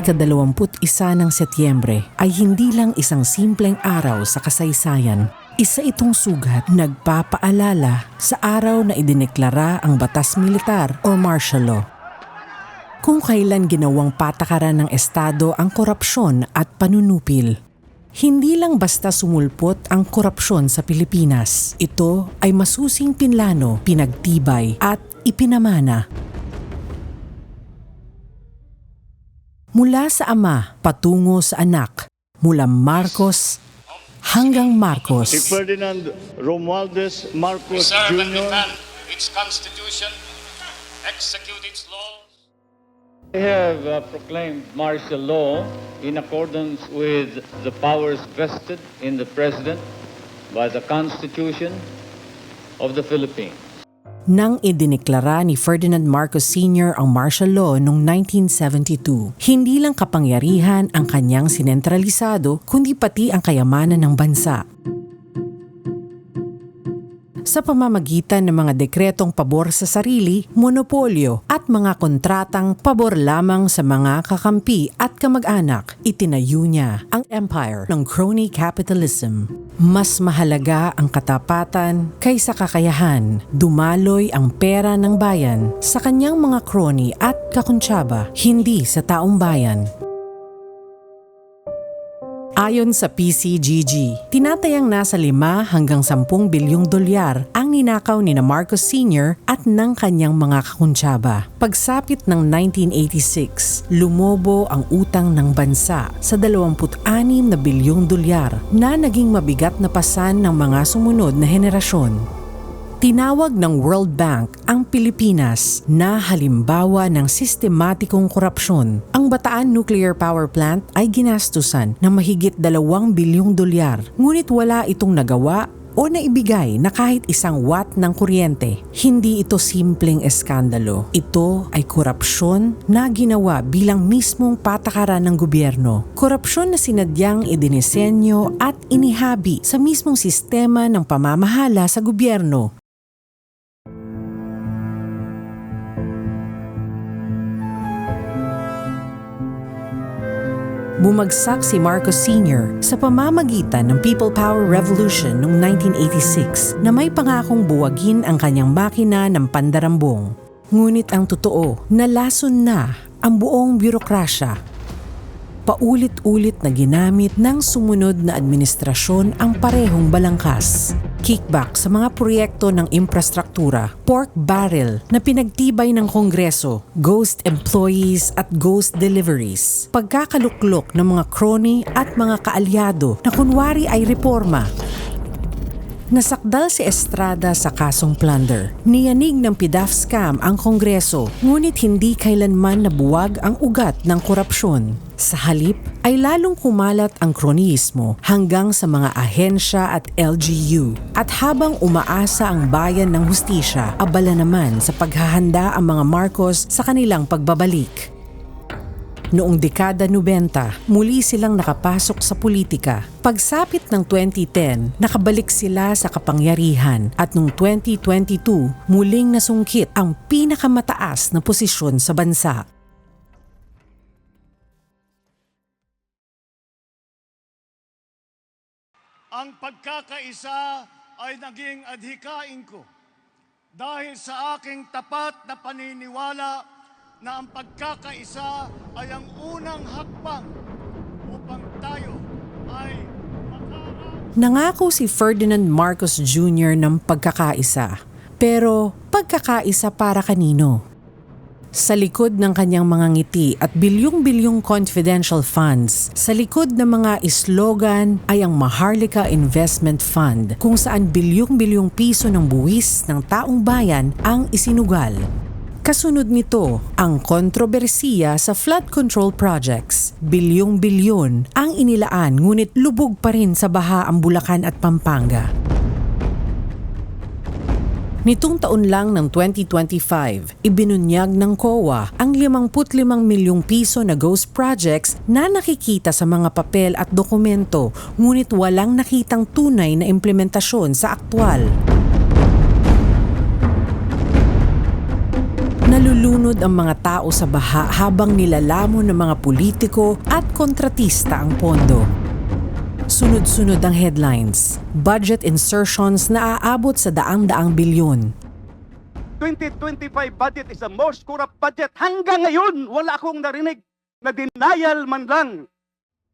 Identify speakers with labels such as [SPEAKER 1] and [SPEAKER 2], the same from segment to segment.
[SPEAKER 1] ikadalawamput isa ng Setyembre ay hindi lang isang simpleng araw sa kasaysayan. Isa itong sugat nagpapaalala sa araw na idineklara ang batas militar o martial law. Kung kailan ginawang patakaran ng Estado ang korupsyon at panunupil. Hindi lang basta sumulpot ang korupsyon sa Pilipinas. Ito ay masusing pinlano, pinagtibay at ipinamana Mula sa ama patungo sa anak, mula Marcos hanggang
[SPEAKER 2] Si
[SPEAKER 1] Marcos.
[SPEAKER 2] Ferdinand Romualdez Marcos Jr.
[SPEAKER 3] its constitution, execute its laws.
[SPEAKER 4] I have uh, proclaimed martial law in accordance with the powers vested in the President by the Constitution of the Philippines.
[SPEAKER 1] Nang idineklara ni Ferdinand Marcos Sr. ang martial law noong 1972, hindi lang kapangyarihan ang kanyang sinentralisado kundi pati ang kayamanan ng bansa. Sa pamamagitan ng mga dekretong pabor sa sarili, monopolyo at mga kontratang pabor lamang sa mga kakampi at kamag-anak, itinayo niya ang empire ng crony capitalism. Mas mahalaga ang katapatan kaysa kakayahan. Dumaloy ang pera ng bayan sa kanyang mga crony at kakuntsaba, hindi sa taong bayan. Ayon sa PCGG, tinatayang nasa 5 hanggang 10 bilyong dolyar ang ninakaw ni na Marcos Sr. at ng kanyang mga kakuntsaba. Pagsapit ng 1986, lumobo ang utang ng bansa sa 26 na bilyong dolyar na naging mabigat na pasan ng mga sumunod na henerasyon. Tinawag ng World Bank ang Pilipinas na halimbawa ng sistematikong korupsyon. Ang Bataan Nuclear Power Plant ay ginastusan ng mahigit 2 bilyong dolyar, ngunit wala itong nagawa o naibigay na kahit isang watt ng kuryente. Hindi ito simpleng eskandalo. Ito ay korupsyon na ginawa bilang mismong patakaran ng gobyerno. Korupsyon na sinadyang idinisenyo at inihabi sa mismong sistema ng pamamahala sa gobyerno Bumagsak si Marcos Sr. sa pamamagitan ng People Power Revolution noong 1986 na may pangakong buwagin ang kanyang makina ng pandarambong. Ngunit ang totoo, nalason na ang buong bürokrasya. Paulit-ulit na ginamit ng sumunod na administrasyon ang parehong balangkas. Kickback sa mga proyekto ng infrastruktura, pork barrel na pinagtibay ng Kongreso, ghost employees at ghost deliveries, pagkakaluklok ng mga crony at mga kaalyado na kunwari ay reforma, Nasakdal si Estrada sa kasong plunder. Niyanig ng PIDAF scam ang Kongreso, ngunit hindi kailanman nabuwag ang ugat ng korupsyon. Sa halip ay lalong kumalat ang kronismo hanggang sa mga ahensya at LGU. At habang umaasa ang bayan ng hustisya, abala naman sa paghahanda ang mga Marcos sa kanilang pagbabalik. Noong dekada 90, muli silang nakapasok sa politika. Pagsapit ng 2010, nakabalik sila sa kapangyarihan at noong 2022, muling nasungkit ang pinakamataas na posisyon sa bansa.
[SPEAKER 2] Ang pagkakaisa ay naging adhikain ko dahil sa aking tapat na paniniwala na ang pagkakaisa ay ang unang hakbang upang tayo ay
[SPEAKER 1] Nangako si Ferdinand Marcos Jr. ng pagkakaisa. Pero pagkakaisa para kanino? Sa likod ng kanyang mga ngiti at bilyong-bilyong confidential funds, sa likod ng mga slogan ay ang Maharlika Investment Fund kung saan bilyong-bilyong piso ng buwis ng taong bayan ang isinugal. Kasunod nito, ang kontrobersiya sa flood control projects. Bilyong-bilyon ang inilaan ngunit lubog pa rin sa baha ang Bulacan at Pampanga. Nitong taon lang ng 2025, ibinunyag ng COA ang 55 milyong piso na ghost projects na nakikita sa mga papel at dokumento ngunit walang nakitang tunay na implementasyon sa aktwal. Nalulunod ang mga tao sa baha habang nilalamon ng mga politiko at kontratista ang pondo. Sunod-sunod ang headlines. Budget insertions na aabot sa daang-daang bilyon.
[SPEAKER 5] 2025 budget is the most corrupt budget. Hanggang ngayon, wala akong narinig na denial man lang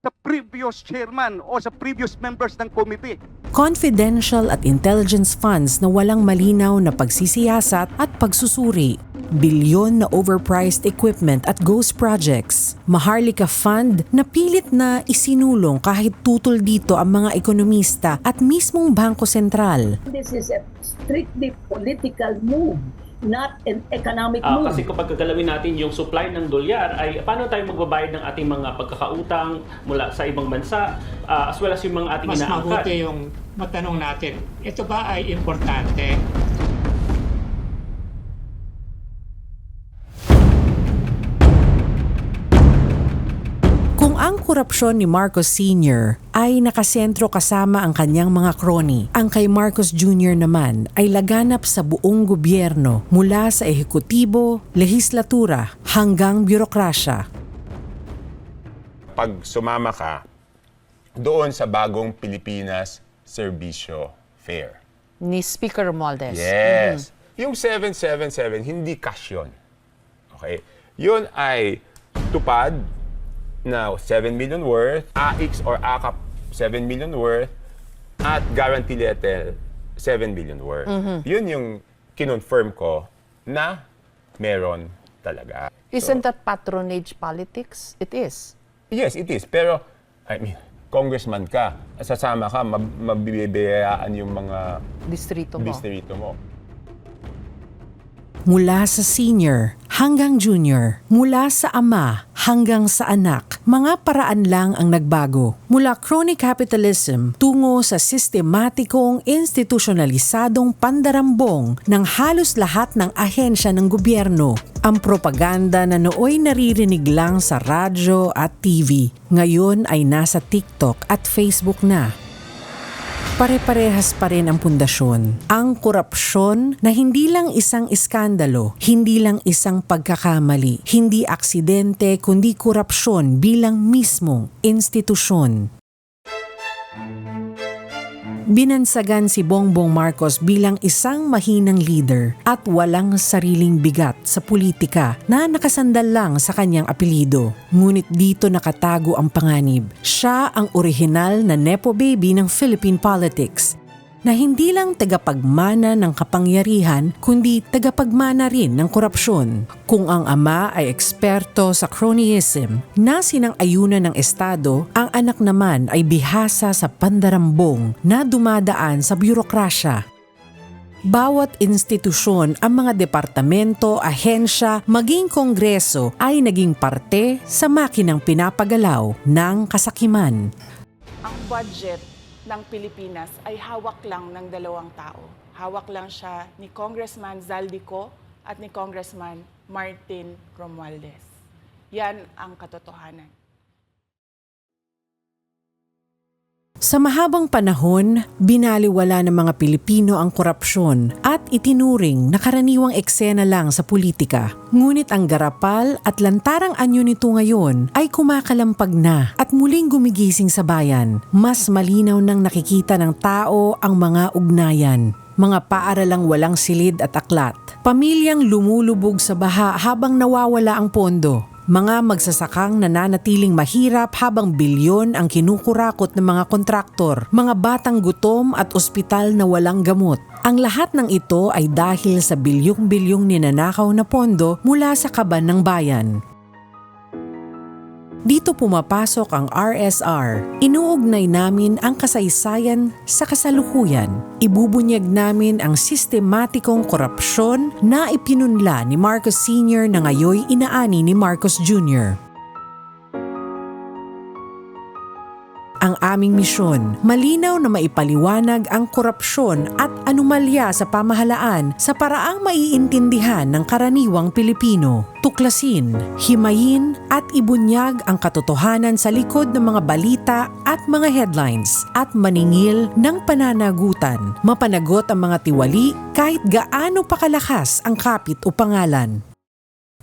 [SPEAKER 5] sa previous chairman o sa previous members ng committee.
[SPEAKER 1] Confidential at intelligence funds na walang malinaw na pagsisiyasat at pagsusuri. Bilyon na overpriced equipment at ghost projects. Maharlika Fund na pilit na isinulong kahit tutol dito ang mga ekonomista at mismong Bangko Sentral.
[SPEAKER 6] This is a strictly political move, not an economic
[SPEAKER 7] Ah,
[SPEAKER 6] move.
[SPEAKER 7] kasi kapag gagalawin natin yung supply ng dolyar, ay paano tayo magbabayad ng ating mga pagkakautang mula sa ibang bansa, ah, as well as yung mga ating
[SPEAKER 8] mas
[SPEAKER 7] inaangkat.
[SPEAKER 8] mabuti yung matanong natin, ito ba ay importante?
[SPEAKER 1] Korupsyon ni Marcos Sr. ay nakasentro kasama ang kanyang mga kroni, ang kay Marcos Jr. naman ay laganap sa buong gobyerno mula sa ehekutibo, lehislatura hanggang bürokrasya.
[SPEAKER 9] pag sumama ka doon sa bagong Pilipinas Serbisyo Fair.
[SPEAKER 10] ni Speaker Romualdez.
[SPEAKER 9] Yes. Yung 777, hindi cash yun. Okay? Yun ay tupad na 7 million worth, AX or AKAP 7 million worth, at guarantee letter 7 million worth. Yun yung kinonfirm ko na meron talaga.
[SPEAKER 10] Isn't that patronage politics? It is.
[SPEAKER 9] Yes, it is. Pero, I mean, congressman ka, sasama ka, mab- mabibiyayaan yung mga
[SPEAKER 10] Distrito mo.
[SPEAKER 9] distrito mo.
[SPEAKER 1] Mula sa senior hanggang junior, mula sa ama hanggang sa anak, mga paraan lang ang nagbago. Mula crony capitalism tungo sa sistematikong institusyonalisadong pandarambong ng halos lahat ng ahensya ng gobyerno. Ang propaganda na nooy naririnig lang sa radyo at TV, ngayon ay nasa TikTok at Facebook na. Pare-parehas pa rin ang pundasyon. Ang korupsyon na hindi lang isang iskandalo, hindi lang isang pagkakamali, hindi aksidente kundi korupsyon bilang mismong institusyon. Binansagan si Bongbong Marcos bilang isang mahinang leader at walang sariling bigat sa politika na nakasandal lang sa kanyang apelido. Ngunit dito nakatago ang panganib. Siya ang orihinal na nepo baby ng Philippine politics na hindi lang tagapagmana ng kapangyarihan kundi tagapagmana rin ng korupsyon. Kung ang ama ay eksperto sa cronyism na sinang-ayunan ng Estado, ang anak naman ay bihasa sa pandarambong na dumadaan sa bürokrasya. Bawat institusyon, ang mga departamento, ahensya, maging kongreso ay naging parte sa makinang pinapagalaw ng kasakiman.
[SPEAKER 11] ang budget ng Pilipinas ay hawak lang ng dalawang tao. Hawak lang siya ni Congressman Zaldico at ni Congressman Martin Romualdez. Yan ang katotohanan.
[SPEAKER 1] Sa mahabang panahon, binaliwala ng mga Pilipino ang korupsyon at itinuring na karaniwang eksena lang sa politika. Ngunit ang garapal at lantarang anyo nito ngayon ay kumakalampag na at muling gumigising sa bayan. Mas malinaw nang nakikita ng tao ang mga ugnayan. Mga paaralang walang silid at aklat. Pamilyang lumulubog sa baha habang nawawala ang pondo. Mga magsasakang nananatiling mahirap habang bilyon ang kinukurakot ng mga kontraktor, mga batang gutom at ospital na walang gamot. Ang lahat ng ito ay dahil sa bilyong-bilyong ninanakaw na pondo mula sa kaban ng bayan. Dito pumapasok ang RSR. Inuugnay namin ang kasaysayan sa kasalukuyan. Ibubunyag namin ang sistematikong korupsyon na ipinunla ni Marcos Sr. na ngayoy inaani ni Marcos Jr. aming misyon. Malinaw na maipaliwanag ang korupsyon at anomalya sa pamahalaan sa paraang maiintindihan ng karaniwang Pilipino. Tuklasin, himayin at ibunyag ang katotohanan sa likod ng mga balita at mga headlines at maningil ng pananagutan. Mapanagot ang mga tiwali kahit gaano pakalakas ang kapit o pangalan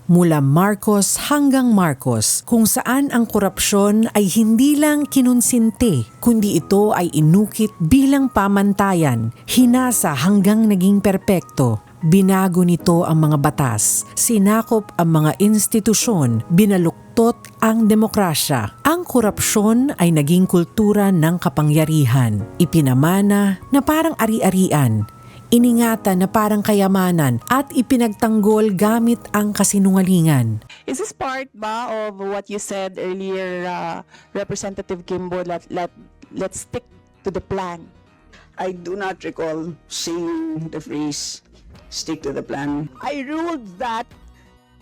[SPEAKER 1] mula Marcos hanggang Marcos kung saan ang korupsyon ay hindi lang kinonsinti kundi ito ay inukit bilang pamantayan, hinasa hanggang naging perpekto. Binago nito ang mga batas, sinakop ang mga institusyon, binaluktot ang demokrasya. Ang korupsyon ay naging kultura ng kapangyarihan, ipinamana na parang ari-arian, iningatan na parang kayamanan at ipinagtanggol gamit ang kasinungalingan.
[SPEAKER 11] Is this part ba of what you said earlier, uh, Representative Kimbo, that let, let's stick to the plan?
[SPEAKER 6] I do not recall saying the phrase, stick to the plan. I ruled that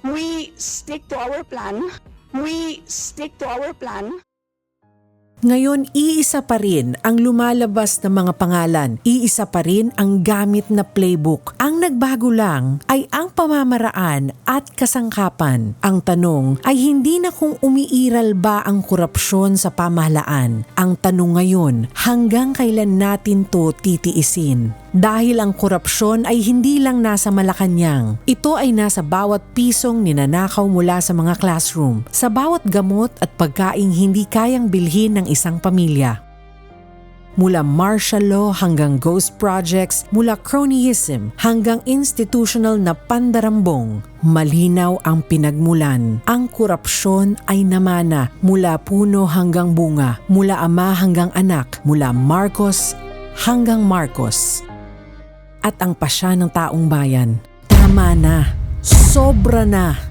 [SPEAKER 6] we stick to our plan. We stick to our plan.
[SPEAKER 1] Ngayon, iisa pa rin ang lumalabas na mga pangalan. Iisa pa rin ang gamit na playbook. Ang nagbago lang ay ang pamamaraan at kasangkapan. Ang tanong ay hindi na kung umiiral ba ang korupsyon sa pamahalaan. Ang tanong ngayon, hanggang kailan natin to titiisin? Dahil ang korupsyon ay hindi lang nasa Malacanang. Ito ay nasa bawat pisong ninanakaw mula sa mga classroom, sa bawat gamot at pagkaing hindi kayang bilhin ng isang pamilya. Mula martial law hanggang ghost projects, mula cronyism hanggang institutional na pandarambong, malinaw ang pinagmulan. Ang korupsyon ay namana mula puno hanggang bunga, mula ama hanggang anak, mula Marcos hanggang Marcos at ang pasya ng taong bayan. Tama na. Sobra na.